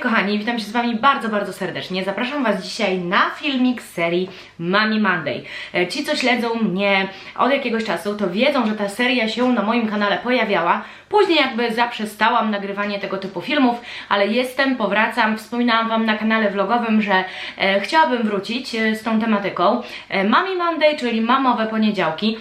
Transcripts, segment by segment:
Kochani, witam się z Wami bardzo, bardzo serdecznie. Zapraszam Was dzisiaj na filmik z serii Mami Monday. E, Ci, co śledzą mnie od jakiegoś czasu, to wiedzą, że ta seria się na moim kanale pojawiała. Później jakby zaprzestałam nagrywanie tego typu filmów, ale jestem, powracam. Wspominałam Wam na kanale vlogowym, że e, chciałabym wrócić e, z tą tematyką. Mami Monday, czyli mamowe poniedziałki.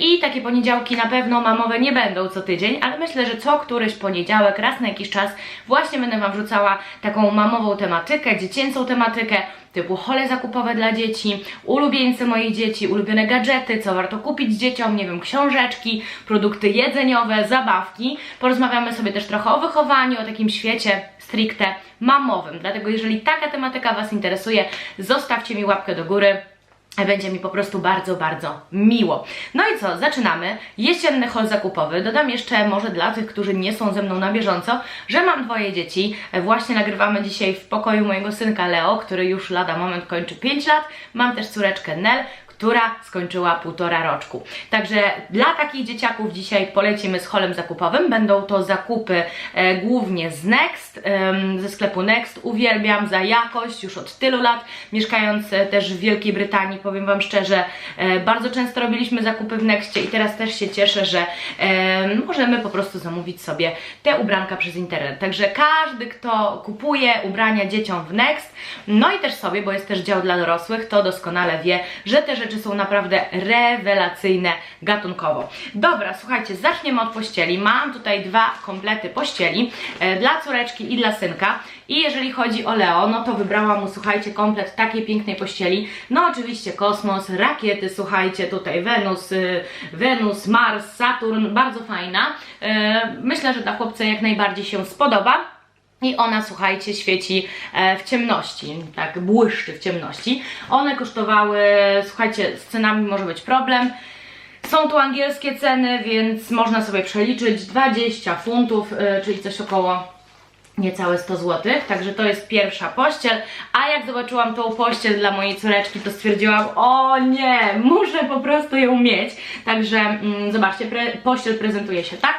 I takie poniedziałki na pewno mamowe nie będą co tydzień, ale myślę, że co któryś poniedziałek, raz na jakiś czas właśnie będę Wam wrzucała taką mamową tematykę, dziecięcą tematykę, typu hole zakupowe dla dzieci, ulubieńcy moich dzieci, ulubione gadżety, co warto kupić dzieciom, nie wiem, książeczki, produkty jedzeniowe, zabawki. Porozmawiamy sobie też trochę o wychowaniu, o takim świecie stricte mamowym. Dlatego jeżeli taka tematyka Was interesuje, zostawcie mi łapkę do góry. Będzie mi po prostu bardzo, bardzo miło. No i co, zaczynamy. Jesienny hol zakupowy. Dodam jeszcze może dla tych, którzy nie są ze mną na bieżąco, że mam dwoje dzieci. Właśnie nagrywamy dzisiaj w pokoju mojego synka Leo, który już lada moment kończy 5 lat. Mam też córeczkę Nel, która skończyła półtora roczku. Także dla takich dzieciaków dzisiaj polecimy z holem zakupowym. Będą to zakupy e, głównie z Next, em, ze sklepu Next. Uwielbiam za jakość już od tylu lat. Mieszkając e, też w Wielkiej Brytanii, powiem Wam szczerze, e, bardzo często robiliśmy zakupy w Nexcie i teraz też się cieszę, że e, możemy po prostu zamówić sobie te ubranka przez internet. Także każdy, kto kupuje ubrania dzieciom w Next, no i też sobie, bo jest też dział dla dorosłych, to doskonale wie, że te rzeczy są naprawdę rewelacyjne gatunkowo. Dobra, słuchajcie, zaczniemy od pościeli. Mam tutaj dwa komplety pościeli e, dla córeczki i dla synka. I jeżeli chodzi o Leo, no to wybrałam mu, słuchajcie, komplet takiej pięknej pościeli. No oczywiście kosmos, rakiety, słuchajcie, tutaj Wenus, y, Wenus, Mars, Saturn, bardzo fajna. E, Myślę, że dla chłopca jak najbardziej się spodoba. I ona, słuchajcie, świeci e, w ciemności, tak błyszczy w ciemności. One kosztowały, słuchajcie, z cenami może być problem. Są tu angielskie ceny, więc można sobie przeliczyć. 20 funtów, e, czyli coś około niecałe 100 zł, także to jest pierwsza pościel, a jak zobaczyłam tą pościel dla mojej córeczki, to stwierdziłam, o nie, muszę po prostu ją mieć, także mm, zobaczcie, pre pościel prezentuje się tak,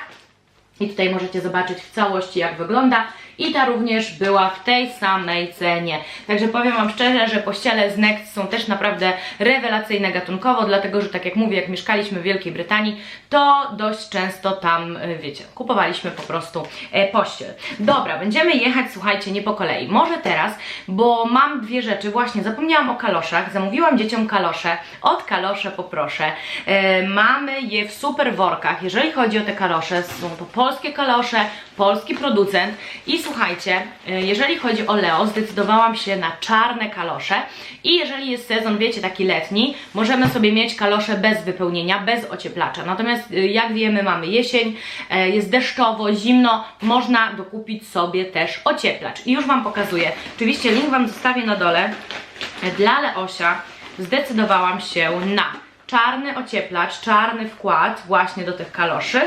i tutaj możecie zobaczyć w całości jak wygląda i ta również była w tej samej cenie. Także powiem Wam szczerze, że pościele z Next są też naprawdę rewelacyjne gatunkowo, dlatego że tak jak mówię, jak mieszkaliśmy w Wielkiej Brytanii, to dość często tam, y, wiecie, kupowaliśmy po prostu e, pościel. Dobra, będziemy jechać, słuchajcie, nie po kolei. Może teraz, bo mam dwie rzeczy, właśnie zapomniałam o kaloszach, zamówiłam dzieciom kalosze, od kalosze poproszę. E, mamy je w super workach, jeżeli chodzi o te kalosze, są to polskie kalosze, polski producent i słuchajcie, e, jeżeli chodzi o Leo, zdecydowałam się na czarne kalosze i jeżeli jest sezon, wiecie, taki letni, możemy sobie mieć kalosze bez wypełnienia, bez ocieplacza. Natomiast e, jak wiemy, mamy jesień, e, jest deszczowo, zimno, można dokupić sobie też ocieplacz. I już Wam pokazuję. Oczywiście link Wam zostawię na dole. Dla Leosia zdecydowałam się na czarny ocieplacz, czarny wkład właśnie do tych kaloszy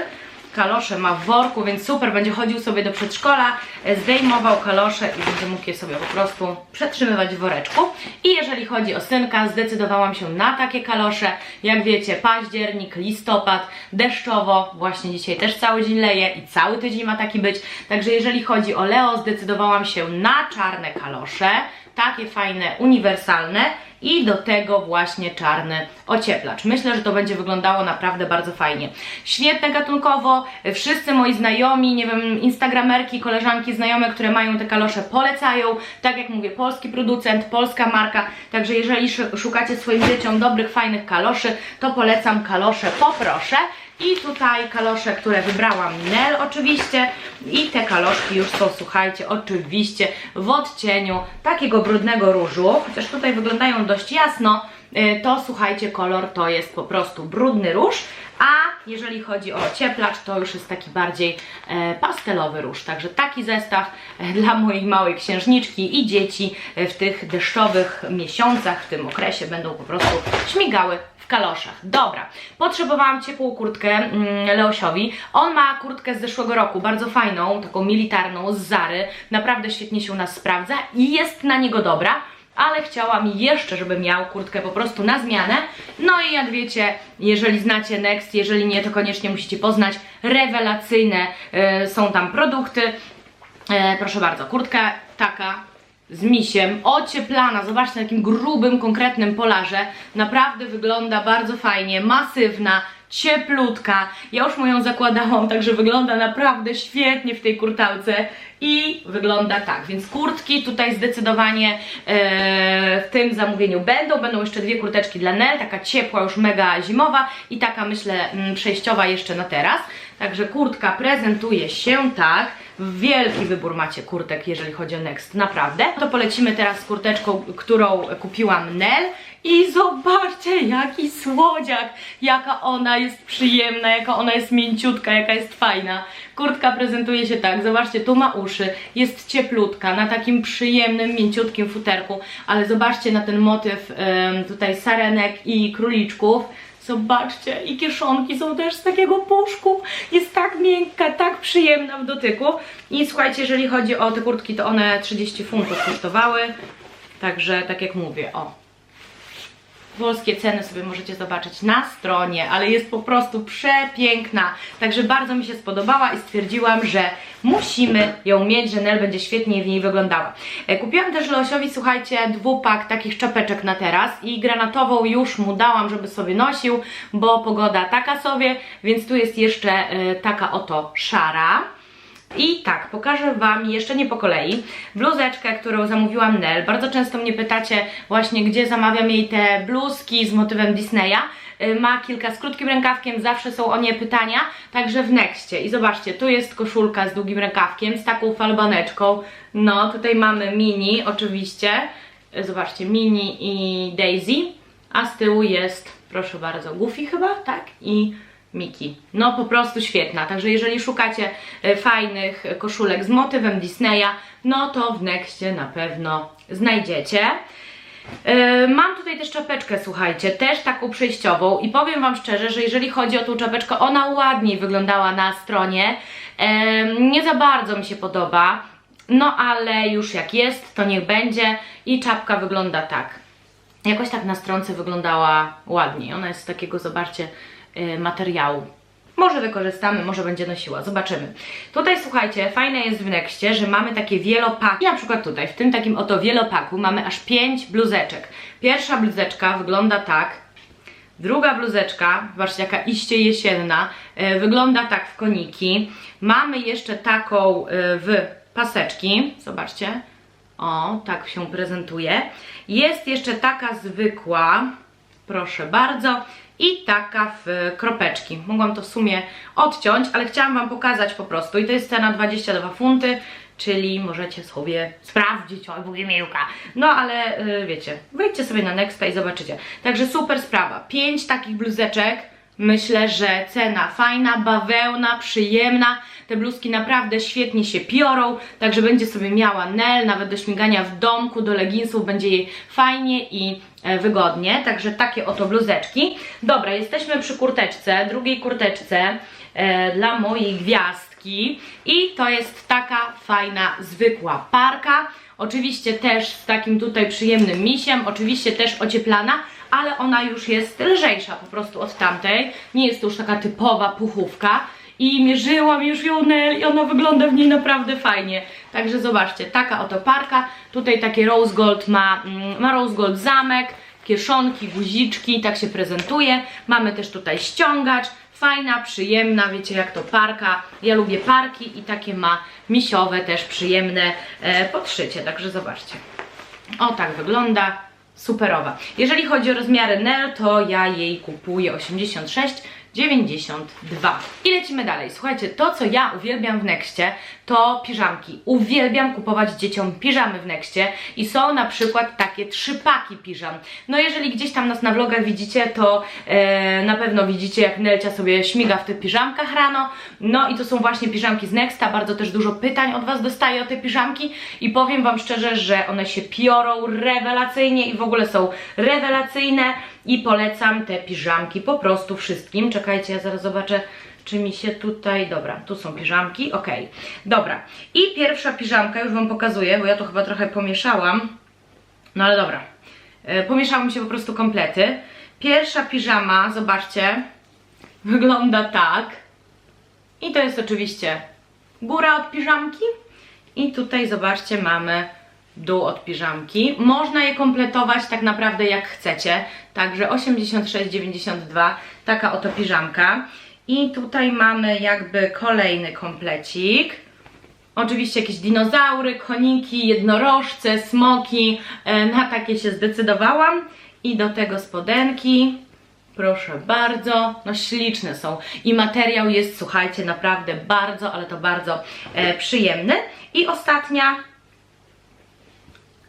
kalosze ma w worku, więc super, będzie chodził sobie do przedszkola, e, zdejmował kalosze i będzie mógł je sobie po prostu przetrzymywać w woreczku. I jeżeli chodzi o synka, zdecydowałam się na takie kalosze. Jak wiecie, październik, listopad, deszczowo, właśnie dzisiaj też cały dzień leje i cały tydzień ma taki być. Także jeżeli chodzi o Leo, zdecydowałam się na czarne kalosze, takie fajne, uniwersalne i do tego właśnie czarny ocieplacz. Myślę, że to będzie wyglądało naprawdę bardzo fajnie. Świetne gatunkowo, wszyscy moi znajomi, nie wiem, instagramerki, koleżanki, znajome, które mają te kalosze polecają. Tak jak mówię, polski producent, polska marka, także jeżeli sz- szukacie swoim dzieciom dobrych, fajnych kaloszy, to polecam kalosze, poproszę. I tutaj kalosze, które wybrałam Nel oczywiście. I te kaloszki już są, słuchajcie, oczywiście w odcieniu takiego brudnego różu, chociaż tutaj wyglądają dość jasno, y, to słuchajcie, kolor to jest po prostu brudny róż, a jeżeli chodzi o ocieplacz, to już jest taki bardziej e, pastelowy róż. Także taki zestaw e, dla mojej małej księżniczki i dzieci e, w tych deszczowych miesiącach, w tym okresie będą po prostu śmigały kaloszach. Dobra, potrzebowałam ciepłą kurtkę mm, Leosiowi. On ma kurtkę z zeszłego roku, bardzo fajną, taką militarną, z Zary. Naprawdę świetnie się u nas sprawdza i jest na niego dobra ale chciałam jeszcze, żeby miał kurtkę po prostu na zmianę. No i jak wiecie, jeżeli znacie Next, jeżeli nie, to koniecznie musicie poznać. Rewelacyjne e, są tam produkty. E, proszę bardzo, kurtka taka z misiem, ocieplana, zobaczcie na takim grubym, konkretnym polarze. Naprawdę wygląda bardzo fajnie, masywna, cieplutka. Ja już moją zakładałam, także wygląda naprawdę świetnie w tej kurtałce i wygląda tak. Więc kurtki tutaj zdecydowanie e, w tym zamówieniu będą. Będą jeszcze dwie kurteczki dla Nel, taka ciepła, już mega zimowa i taka myślę mm, przejściowa jeszcze na teraz. Także kurtka prezentuje się tak. Wielki wybór macie kurtek, jeżeli chodzi o Next, naprawdę. To polecimy teraz z kurteczką, którą kupiłam Nel. I zobaczcie, jaki słodziak, jaka ona jest przyjemna, jaka ona jest mięciutka, jaka jest fajna. Kurtka prezentuje się tak, zobaczcie, tu ma uszy, jest cieplutka, na takim przyjemnym, mięciutkim futerku, ale zobaczcie na ten motyw tutaj sarenek i króliczków. Zobaczcie, i kieszonki są też z takiego puszku. Jest tak miękka, tak przyjemna w dotyku. I słuchajcie, jeżeli chodzi o te kurtki, to one 30 funtów kosztowały. Także tak jak mówię, o. Polskie ceny sobie możecie zobaczyć na stronie, ale jest po prostu przepiękna. Także bardzo mi się spodobała i stwierdziłam, że musimy ją mieć, że Nel będzie świetnie w niej wyglądała. E, Kupiłam też Leosiowi, słuchajcie, dwupak takich czapeczek na teraz i granatową już mu dałam, żeby sobie nosił, bo pogoda taka sobie, więc tu jest jeszcze e, taka oto szara. I tak, pokażę Wam jeszcze nie po kolei bluzeczkę, którą zamówiłam Nel. Bardzo często mnie pytacie właśnie, gdzie zamawiam jej te bluzki z motywem Disneya. Y, Ma kilka z krótkim rękawkiem, zawsze są o nie pytania, także w Nexcie. I zobaczcie, tu jest koszulka z długim rękawkiem, z taką falbaneczką. No, tutaj mamy mini oczywiście. Y, Zobaczcie, mini i Daisy. A z tyłu jest, proszę bardzo, Goofy chyba, tak? I Miki. No po prostu świetna. Także jeżeli szukacie e, fajnych koszulek z motywem Disneya, no to w Nexcie na pewno znajdziecie. E, Mam tutaj też czapeczkę, słuchajcie, też taką przejściową i powiem Wam szczerze, że jeżeli chodzi o tą czapeczkę, ona ładniej wyglądała na stronie. E, Nie za bardzo mi się podoba, no ale już jak jest, to niech będzie i czapka wygląda tak. Jakoś tak na stronce wyglądała ładniej. Ona jest z takiego, zobaczcie, materiału. Może wykorzystamy, może będzie nosiła, zobaczymy. Tutaj słuchajcie, fajne jest w Nexcie, że mamy takie wielopaki. Na przykład tutaj, w tym takim oto wielopaku mamy aż 5 bluzeczek. Pierwsza bluzeczka wygląda tak. Druga bluzeczka, zobaczcie jaka iście jesienna, e, wygląda tak w koniki. Mamy jeszcze taką e, w paseczki, zobaczcie. O, tak się prezentuje. Jest jeszcze taka zwykła, proszę bardzo, i taka w kropeczki. Mogłam to w sumie odciąć, ale chciałam Wam pokazać po prostu. I to jest cena 22 funty, czyli możecie sobie sprawdzić, oj, Bugimilka. No ale y, wiecie, wejdźcie sobie na Nexta i zobaczycie. Także super sprawa. Pięć takich bluzeczek. Myślę, że cena fajna, bawełna, przyjemna. Te bluzki naprawdę świetnie się piorą, także będzie sobie miała Nel, nawet do śmigania w domku, do leginsów będzie jej fajnie i e, wygodnie. Także takie oto bluzeczki. Dobra, jesteśmy przy kurteczce, drugiej kurteczce e, dla mojej gwiazdki i to jest taka fajna, zwykła parka. Oczywiście też z takim tutaj przyjemnym misiem, oczywiście też ocieplana, ale ona już jest lżejsza po prostu od tamtej. Nie jest to już taka typowa puchówka. I mierzyłam już ją i ona wygląda w niej naprawdę fajnie. Także zobaczcie, taka oto parka. Tutaj takie rose gold ma, mm, ma rose gold zamek, kieszonki, guziczki, tak się prezentuje. Mamy też tutaj ściągacz. Fajna, przyjemna, wiecie jak to parka. Ja lubię parki i takie ma misiowe też przyjemne e, podszycie. Także zobaczcie. O tak wygląda. Superowa. Jeżeli chodzi o rozmiary Nel, to ja jej kupuję 86 92. I lecimy dalej. Słuchajcie, to co ja uwielbiam w Nexcie, to piżamki. Uwielbiam kupować dzieciom piżamy w Nexcie i są na przykład takie trzy paki piżam. No jeżeli gdzieś tam nas na vlogach widzicie, to e, na pewno widzicie jak Nelcia sobie śmiga w tych piżamkach rano. No i to są właśnie piżamki z Nexta. Bardzo też dużo pytań od Was dostaję o te piżamki i powiem Wam szczerze, że one się piorą rewelacyjnie i w ogóle są rewelacyjne i polecam te piżamki po prostu wszystkim. Czekajcie, ja zaraz zobaczę, czy mi się tutaj... Dobra, tu są piżamki, ok. Dobra, i pierwsza piżamka, już Wam pokazuję, bo ja to chyba trochę pomieszałam. No ale dobra, e, pomieszałam się po prostu komplety. Pierwsza piżama, zobaczcie, wygląda tak. I to jest oczywiście góra od piżamki. I tutaj zobaczcie, mamy dół od piżamki. Można je kompletować tak naprawdę jak chcecie. Także 86,92 taka oto piżamka. I tutaj mamy jakby kolejny komplecik. Oczywiście jakieś dinozaury, koniki, jednorożce, smoki. E, Na takie się zdecydowałam. I do tego spodenki. Proszę bardzo. No śliczne są. I materiał jest, słuchajcie, naprawdę bardzo, ale to bardzo e, przyjemny. I ostatnia.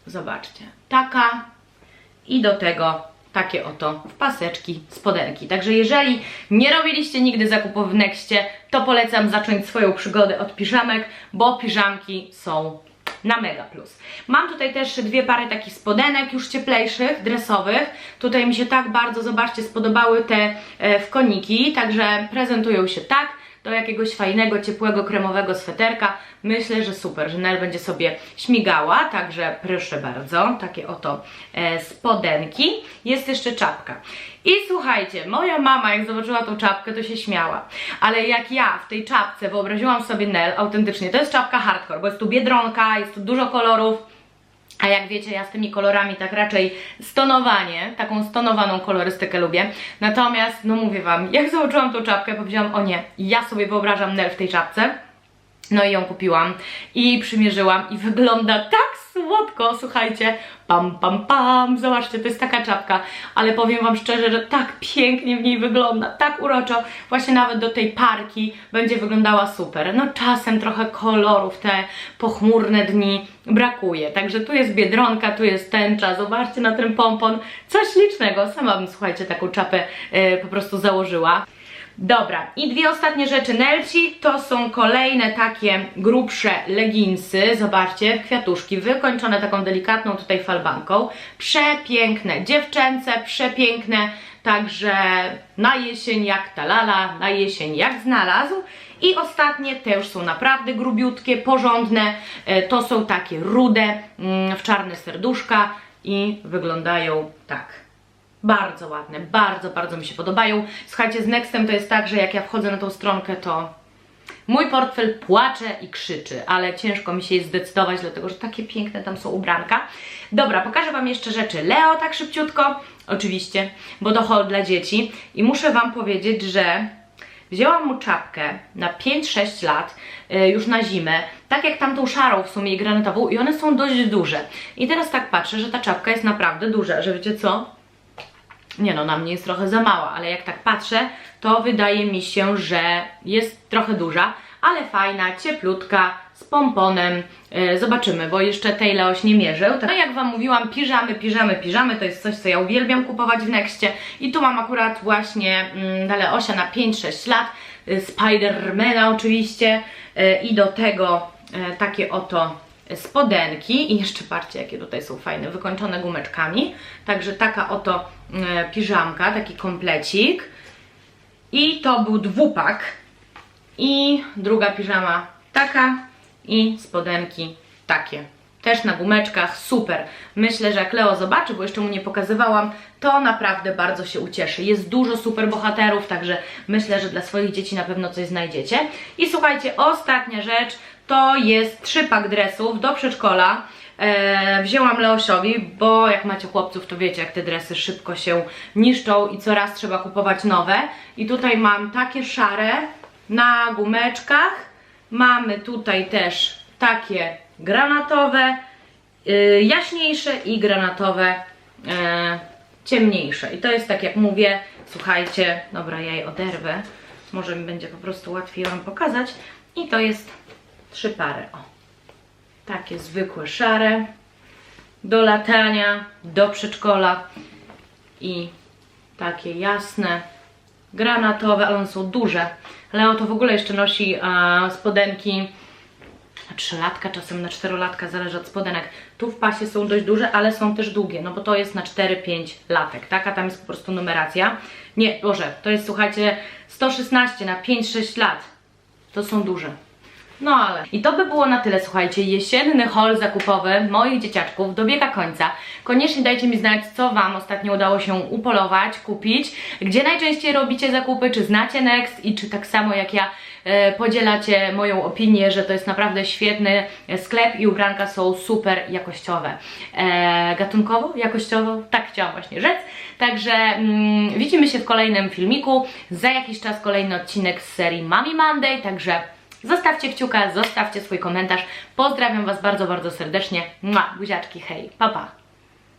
Zobaczcie. Taka. I do tego takie oto w paseczki, spodenki. Także jeżeli nie robiliście nigdy zakupów w Nexcie, to polecam zacząć swoją przygodę od piżamek, bo piżamki są na mega plus. Mam tutaj też dwie pary takich spodenek już cieplejszych, dresowych. Tutaj mi się tak bardzo, zobaczcie, spodobały te e, w koniki, także prezentują się tak do jakiegoś fajnego, ciepłego, kremowego sweterka. Myślę, że super, że Nel będzie sobie śmigała, także proszę bardzo, takie oto e, spodenki. Jest jeszcze czapka. I słuchajcie, moja mama jak zobaczyła tą czapkę, to się śmiała. Ale jak ja w tej czapce wyobraziłam sobie Nel, autentycznie, to jest czapka hardcore, bo jest tu biedronka, jest tu dużo kolorów. A jak wiecie, ja z tymi kolorami tak raczej stonowanie, taką stonowaną kolorystykę lubię. Natomiast, no mówię Wam, jak zobaczyłam tą czapkę, powiedziałam, o nie, ja sobie wyobrażam Nel w tej czapce. No i ją kupiłam i przymierzyłam i wygląda tak słodko, słuchajcie, pam pam pam, zobaczcie, to jest taka czapka, ale powiem Wam szczerze, że tak pięknie w niej wygląda, tak uroczo, właśnie nawet do tej parki będzie wyglądała super. No czasem trochę kolorów, te pochmurne dni brakuje, także tu jest biedronka, tu jest tęcza, zobaczcie na ten pompon, coś licznego, sama bym, słuchajcie, taką czapę e, po prostu założyła. Dobra, i dwie ostatnie rzeczy Nelci, to są kolejne takie grubsze leginsy, zobaczcie, kwiatuszki, wykończone taką delikatną tutaj falbanką, przepiękne, dziewczęce, przepiękne, także na jesień jak talala, na jesień jak znalazł. I ostatnie te już są naprawdę grubiutkie, porządne, e, to są takie rude, mm, w czarne serduszka i wyglądają tak. Bardzo ładne, bardzo, bardzo mi się podobają. Słuchajcie, z Nextem to jest tak, że jak ja wchodzę na tą stronkę, to mój portfel płacze i krzyczy, ale ciężko mi się jest zdecydować, dlatego że takie piękne tam są ubranka. Dobra, pokażę Wam jeszcze rzeczy Leo tak szybciutko, oczywiście, bo to haul dla dzieci i muszę Wam powiedzieć, że wzięłam mu czapkę na 5-6 lat, y, już na zimę, tak jak tamtą szarą w sumie i granatową i one są dość duże. I teraz tak patrzę, że ta czapka jest naprawdę duża, że wiecie co? Nie no, na mnie jest trochę za mała, ale jak tak patrzę, to wydaje mi się, że jest trochę duża, ale fajna, cieplutka, z pomponem. E, zobaczymy, bo jeszcze tej Leoś nie mierzył. No jak Wam mówiłam, piżamy, piżamy, piżamy, to jest coś, co ja uwielbiam kupować w Nexcie. I tu mam akurat właśnie mm, Leosia na 5-6 lat, y, Spidermana oczywiście y, i do tego takie oto spodenki i jeszcze patrzcie jakie tutaj są fajne, wykończone gumeczkami. Także taka oto e, piżamka, taki komplecik. I to był dwupak. I druga piżama taka i spodenki takie. Też na gumeczkach, super. Myślę, że jak Leo zobaczy, bo jeszcze mu nie pokazywałam, to naprawdę bardzo się ucieszy. Jest dużo super bohaterów, także myślę, że dla swoich dzieci na pewno coś znajdziecie. I słuchajcie, ostatnia rzecz to jest trzypak dresów do przedszkola. E, wzięłam Leosiowi, bo jak macie chłopców, to wiecie, jak te dresy szybko się niszczą i coraz trzeba kupować nowe. I tutaj mam takie szare na gumeczkach. Mamy tutaj też takie granatowe, y, jaśniejsze i granatowe e, ciemniejsze. I to jest tak jak mówię, słuchajcie, dobra, ja je oderwę. Może mi będzie po prostu łatwiej Wam pokazać. I to jest trzy pary. O. Takie zwykłe szare do latania, do przedszkola i takie jasne, granatowe, ale one są duże. Leo to w ogóle jeszcze nosi spodenki na trzylatka, czasem na czterolatka, zależy od spodenek. Tu w pasie są dość duże, ale są też długie, no bo to jest na 4-5 latek, tak? A tam jest po prostu numeracja. Nie, Boże, to jest, słuchajcie, 116 na 5-6 lat. To są duże. No ale. I to by było na tyle, słuchajcie. Jesienny haul zakupowy moich dzieciaczków dobiega końca. Koniecznie dajcie mi znać, co Wam ostatnio udało się upolować, kupić, gdzie najczęściej robicie zakupy, czy znacie Next i czy tak samo jak ja e, podzielacie moją opinię, że to jest naprawdę świetny sklep i ubranka są super jakościowe. E, gatunkowo? Jakościowo? Tak chciałam właśnie rzec. Także mm, widzimy się w kolejnym filmiku. Za jakiś czas kolejny odcinek z serii Mami Monday, także zostawcie kciuka, zostawcie swój komentarz. Pozdrawiam Was bardzo, bardzo serdecznie. Mua, buziaczki, hej, pa pa!